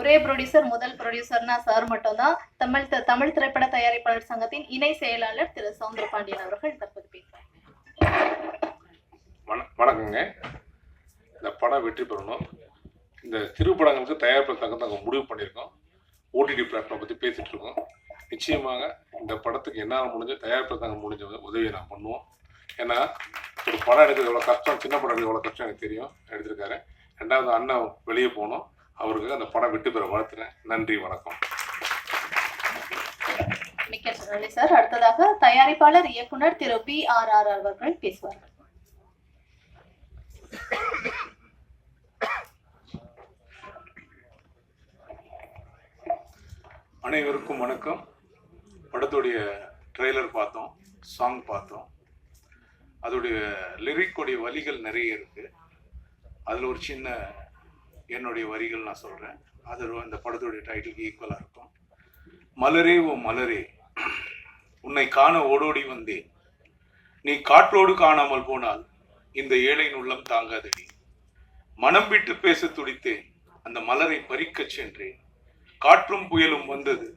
ஒரே ப்ரொடியூசர் முதல் ப்ரொடியூசர்னா சார் மட்டும்தான். தமிழ் த- தமிழ் திரைப்பட தயாரிப்பாளர் சங்கத்தின் இணை செயலாளர் திரு சவுந்தரபாண்டியன் அவர்கள் தற்போது பேசுவார். வணக்கங்க. இந்த படம் வெற்றி பெறணும். இந்த திருப்படங்களுக்கு தயாரிப்பு தகுந்த நாங்கள் முடிவு பண்ணியிருக்கோம். ஓடிடி பிளாட்ஃபார்ம் பற்றி பேசிட்டு இருக்கோம். நிச்சயமாக இந்த படத்துக்கு என்னால் முடிஞ்ச தயாரிப்பு தங்க முடிஞ்ச உதவியை நான் பண்ணுவோம். ஏன்னா ஒரு படம் எடுக்கிறது எவ்வளோ கஷ்டம் சின்ன படம் எடுக்கிறது எவ்வளோ கஷ்டம் எனக்கு தெரியும். எடுத்திருக்காரு. ரெண்டாவது அண்ணன் வெளியே போனோம் அவருக்கு அந்த படம் வெற்றி பெற வாழ்த்துறேன். நன்றி வணக்கம். மிக்க நன்றி சார். அடுத்ததாக தயாரிப்பாளர் இயக்குனர் திரு பி ஆர் ஆர் அவர்கள் பேசுவார்கள். அனைவருக்கும் வணக்கம். படத்துடைய ட்ரெய்லர் பார்த்தோம் சாங் பார்த்தோம். அதோடைய லிரிக்கோடைய வரிகள் நிறைய இருக்கு. அதில் ஒரு சின்ன என்னுடைய வரிகள் நான் சொல்கிறேன் அது அந்த படத்துடைய டைட்டிலுக்கு ஈக்குவலாக இருக்கும். மலரே ஓ மலரே உன்னை காண ஓடோடி வந்தேன். நீ காற்றோடு காணாமல் போனால் இந்த ஏழையின் உள்ளம் தாங்காதடி. மனம் விட்டு பேச துடித்தேன் அந்த மலரை பறிக்கச் சென்றேன். காற்றும் புயலும் வந்தது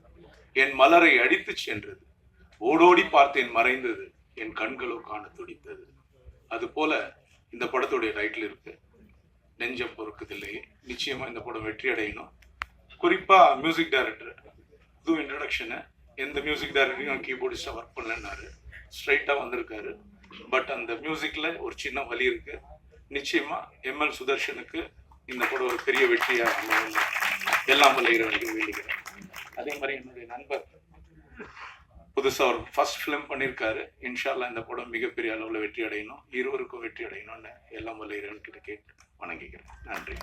என் மலரை அடித்துச் சென்றது. ஓடோடி பார்த்தேன் மறைந்தது என் கண்களோ காண துடித்தது. அது போல இந்த படத்துடைய டைட்டில் இருக்கு. நெஞ்சம் பொறுக்குதில்லையே நிச்சயமா இந்த படம் வெற்றி அடையணும். குறிப்பா மியூசிக் டைரக்டர் புது இன்ட்ரடக்ஷனு எந்த மியூசிக் டைரக்டரையும் கீபோர்டிஸ்டாக ஒர்க் பண்ணலன்னாரு. ஸ்ட்ரைட்டாக வந்திருக்காரு. பட் அந்த மியூசிக்கில் ஒரு சின்ன வழி இருக்கு. நிச்சயமா எம்எல் சுதர்ஷனுக்கு இந்த படம் ஒரு பெரிய வெற்றியாக எல்லாம் வல்ல இறைவனுக்கு வேண்டுகிறேன் அதே மாதிரி என்னுடைய நண்பர் புதுசாக ஒரு ஃபர்ஸ்ட் ஃபிலிம் பண்ணியிருக்காரு இன்ஷால்லா இந்த படம் மிகப்பெரிய அளவில் வெற்றி அடையணும். இருவருக்கும் வெற்றி அடையணும்னு எல்லாம் வல்ல கிட்ட கேட்டு. வணங்கிக்கிறேன். நன்றி.